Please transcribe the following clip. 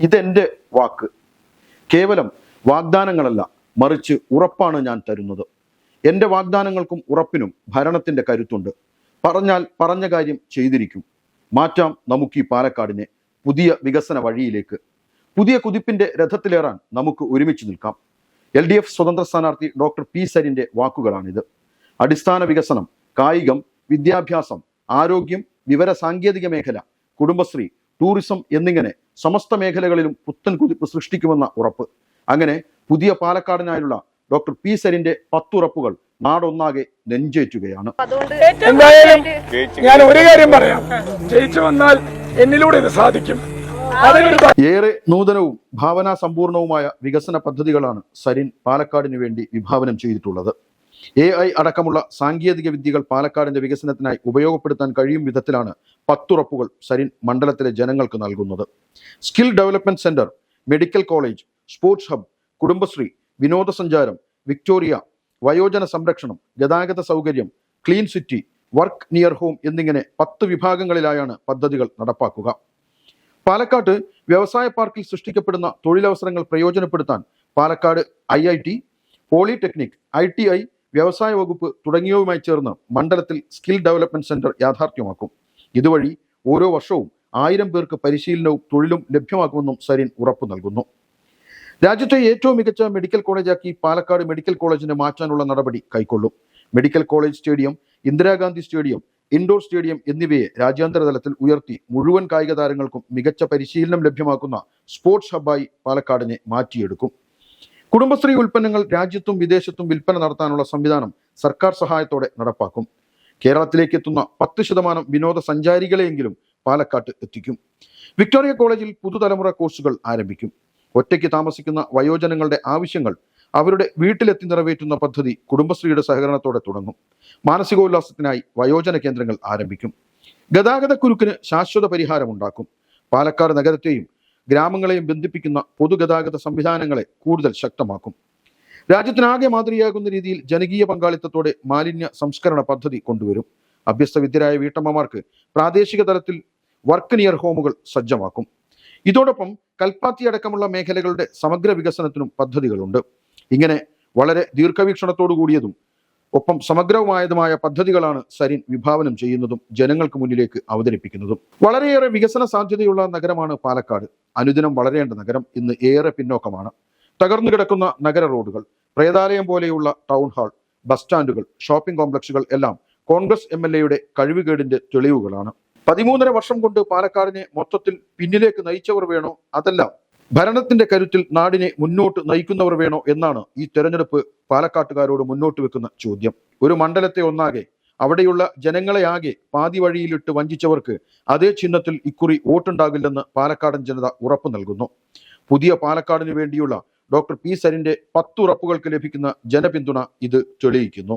ഇതെന്റെ വാക്ക്. കേവലം വാഗ്ദാനങ്ങളല്ല മറിച്ച് ഉറപ്പാണ് ഞാൻ തരുന്നത്. എന്റെ വാഗ്ദാനങ്ങൾക്കും ഉറപ്പിനും ഭരണത്തിന്റെ കരുത്തുണ്ട്. പറഞ്ഞാൽ പറഞ്ഞ കാര്യം ചെയ്തിരിക്കും. മാറ്റാം നമുക്ക് ഈ പാലക്കാടിനെ പുതിയ വികസന വഴിയിലേക്ക്. പുതിയ കുതിപ്പിന്റെ രഥത്തിലേറാൻ നമുക്ക് ഒരുമിച്ച് നിൽക്കാം. എൽ ഡി എഫ് സ്വതന്ത്ര സ്ഥാനാർത്ഥി ഡോക്ടർ പി സരിന്റെ വാക്കുകളാണിത്. അടിസ്ഥാന വികസനം കായികം വിദ്യാഭ്യാസം ആരോഗ്യം വിവര സാങ്കേതിക മേഖല കുടുംബശ്രീ ടൂറിസം എന്നിങ്ങനെ സമസ്ത മേഖലകളിലും പുത്തൻ കുതിപ്പ് സൃഷ്ടിക്കുമെന്ന ഉറപ്പ്. അങ്ങനെ പുതിയ പാലക്കാടിനായുള്ള ഡോക്ടർ പി സരിന്റെ പത്തുറപ്പുകൾ നാടൊന്നാകെ നെഞ്ചേറ്റുകയാണ്. അതുകൊണ്ട് എന്തായാലും ഞാൻ ഒരു കാര്യം പറയാം. ജയിച്ചു വന്നാൽ എന്നിലൂടെ ഇത് സാധിക്കും. ഏറെ നൂതനവും ഭാവനാ സമ്പൂർണവുമായ വികസന പദ്ധതികളാണ് സരിൻ പാലക്കാടിന് വേണ്ടി വിഭാവനം ചെയ്തിട്ടുള്ളത്. എ ഐ അടക്കമുള്ള സാങ്കേതിക വിദ്യകൾ പാലക്കാടിന്റെ വികസനത്തിനായി ഉപയോഗപ്പെടുത്താൻ കഴിയും വിധത്തിലാണ് പത്തുറപ്പുകൾ സരിൻ മണ്ഡലത്തിലെ ജനങ്ങൾക്ക് നൽകുന്നത്. Skill development centre medical college sports hub Kudumbashree വിനോദസഞ്ചാരം വിക്ടോറിയ വയോജന സംരക്ഷണം ഗതാഗത സൗകര്യം clean city work near home എന്നിങ്ങനെ പത്ത് വിഭാഗങ്ങളിലായാണ് പദ്ധതികൾ നടപ്പാക്കുക. പാലക്കാട് വ്യവസായ പാർക്കിൽ സൃഷ്ടിക്കപ്പെടുന്ന തൊഴിലവസരങ്ങൾ പ്രയോജനപ്പെടുത്താൻ Palakkad I I T polytechnic I T I വ്യവസായ വകുപ്പ് തുടങ്ങിയവയുമായി ചേർന്ന് മണ്ഡലത്തിൽ സ്കിൽ ഡെവലപ്മെന്റ് സെന്റർ യാഥാർത്ഥ്യമാക്കും. ഇതുവഴി ഓരോ വർഷവും ആയിരം പേർക്ക് പരിശീലനവും തൊഴിലും ലഭ്യമാക്കുമെന്നും സരിൻ ഉറപ്പു നൽകുന്നു. രാജ്യത്തെ ഏറ്റവും മികച്ച മെഡിക്കൽ കോളേജാക്കി പാലക്കാട് മെഡിക്കൽ കോളേജിനെ മാറ്റാനുള്ള നടപടി കൈക്കൊള്ളും. Medical college stadium Indira Gandhi stadium indoor stadium എന്നിവയെ രാജ്യാന്തര തലത്തിൽ ഉയർത്തി മുഴുവൻ കായിക താരങ്ങൾക്കും മികച്ച പരിശീലനം ലഭ്യമാക്കുന്ന സ്പോർട്സ് ഹബ്ബായി പാലക്കാടിനെ മാറ്റിയെടുക്കും. കുടുംബശ്രീ ഉൽപ്പന്നങ്ങൾ രാജ്യത്തും വിദേശത്തും വിൽപ്പന നടത്താനുള്ള സംവിധാനം സർക്കാർ സഹായത്തോടെ നടപ്പാക്കും. കേരളത്തിലേക്ക് എത്തുന്ന പത്ത് ശതമാനം വിനോദസഞ്ചാരികളെയെങ്കിലും പാലക്കാട്ട് എത്തിക്കും. വിക്ടോറിയ കോളേജിൽ പുതുതലമുറ കോഴ്സുകൾ ആരംഭിക്കും. ഒറ്റയ്ക്ക് താമസിക്കുന്ന വയോജനങ്ങളുടെ ആവശ്യങ്ങൾ അവരുടെ വീട്ടിലെത്തി നിറവേറ്റുന്ന പദ്ധതി കുടുംബശ്രീയുടെ സഹകരണത്തോടെ തുടങ്ങും. മാനസികോല്ലാസത്തിനായി വയോജന കേന്ദ്രങ്ങൾ ആരംഭിക്കും. ഗതാഗത കുരുക്കിന് ശാശ്വത പരിഹാരമുണ്ടാക്കും പാലക്കാട് നഗരത്തെയും ഗ്രാമങ്ങളെയും ബന്ധിപ്പിക്കുന്ന പൊതുഗതാഗത സംവിധാനങ്ങളെ കൂടുതൽ ശക്തമാക്കും. രാജ്യത്തിനാകെ മാതൃകയാകുന്ന രീതിയിൽ ജനകീയ പങ്കാളിത്തത്തോടെ മാലിന്യ സംസ്കരണ പദ്ധതി കൊണ്ടുവരും. അഭ്യസ്ത വിദ്യരായ വീട്ടമ്മമാർക്ക് പ്രാദേശിക തലത്തിൽ വർക്ക് നിയർ ഹോമുകൾ സജ്ജമാക്കും. ഇതോടൊപ്പം കൽപ്പാത്തി അടക്കമുള്ള മേഖലകളുടെ സമഗ്ര വികസനത്തിനും പദ്ധതികളുണ്ട്. ഇങ്ങനെ വളരെ ദീർഘവീക്ഷണത്തോടു കൂടിയതും ഒപ്പം സമഗ്രവുമായതുമായ പദ്ധതികളാണ് സരിൻ വിഭാവനം ചെയ്യുന്നതും ജനങ്ങൾക്ക് മുന്നിലേക്ക് അവതരിപ്പിക്കുന്നതും. വളരെയേറെ വികസന സാധ്യതയുള്ള നഗരമാണ് പാലക്കാട്. അനുദിനം വളരേണ്ട നഗരം ഇന്ന് ഏറെ പിന്നോക്കമാണ്. തകർന്നു കിടക്കുന്ന നഗര റോഡുകൾ പ്രേതാലയം പോലെയുള്ള ടൗൺ ഹാൾ ബസ് സ്റ്റാൻഡുകൾ ഷോപ്പിംഗ് കോംപ്ലക്സുകൾ എല്ലാം കോൺഗ്രസ് എം എൽ എയുടെ കഴിവുകേടിന്റെ തെളിവുകളാണ്. പതിമൂന്നര വർഷം കൊണ്ട് പാലക്കാടിനെ മൊത്തത്തിൽ പിന്നിലേക്ക് നയിച്ചവർ വേണോ? അതല്ല ഭരണത്തിന്റെ കരുത്തിൽ നാടിനെ മുന്നോട്ട് നയിക്കുന്നവർ വേണോ എന്നാണ് ഈ തെരഞ്ഞെടുപ്പ് പാലക്കാട്ടുകാരോട് മുന്നോട്ട് വെക്കുന്ന ചോദ്യം. ഒരു മണ്ഡലത്തെ ഒന്നാകെ അവിടെയുള്ള ജനങ്ങളെ ആകെ പാതി വഴിയിലിട്ട് വഞ്ചിച്ചവർക്ക് അതേ ചിഹ്നത്തിൽ ഇക്കുറി വോട്ടുണ്ടാകില്ലെന്ന് പാലക്കാടൻ ജനത ഉറപ്പു നൽകുന്നു. പുതിയ പാലക്കാടിന് വേണ്ടിയുള്ള ഡോക്ടർ പി സരിന്റെ പത്തുറപ്പുകൾക്ക് ലഭിക്കുന്ന ജനപിന്തുണ ഇത് തെളിയിക്കുന്നു.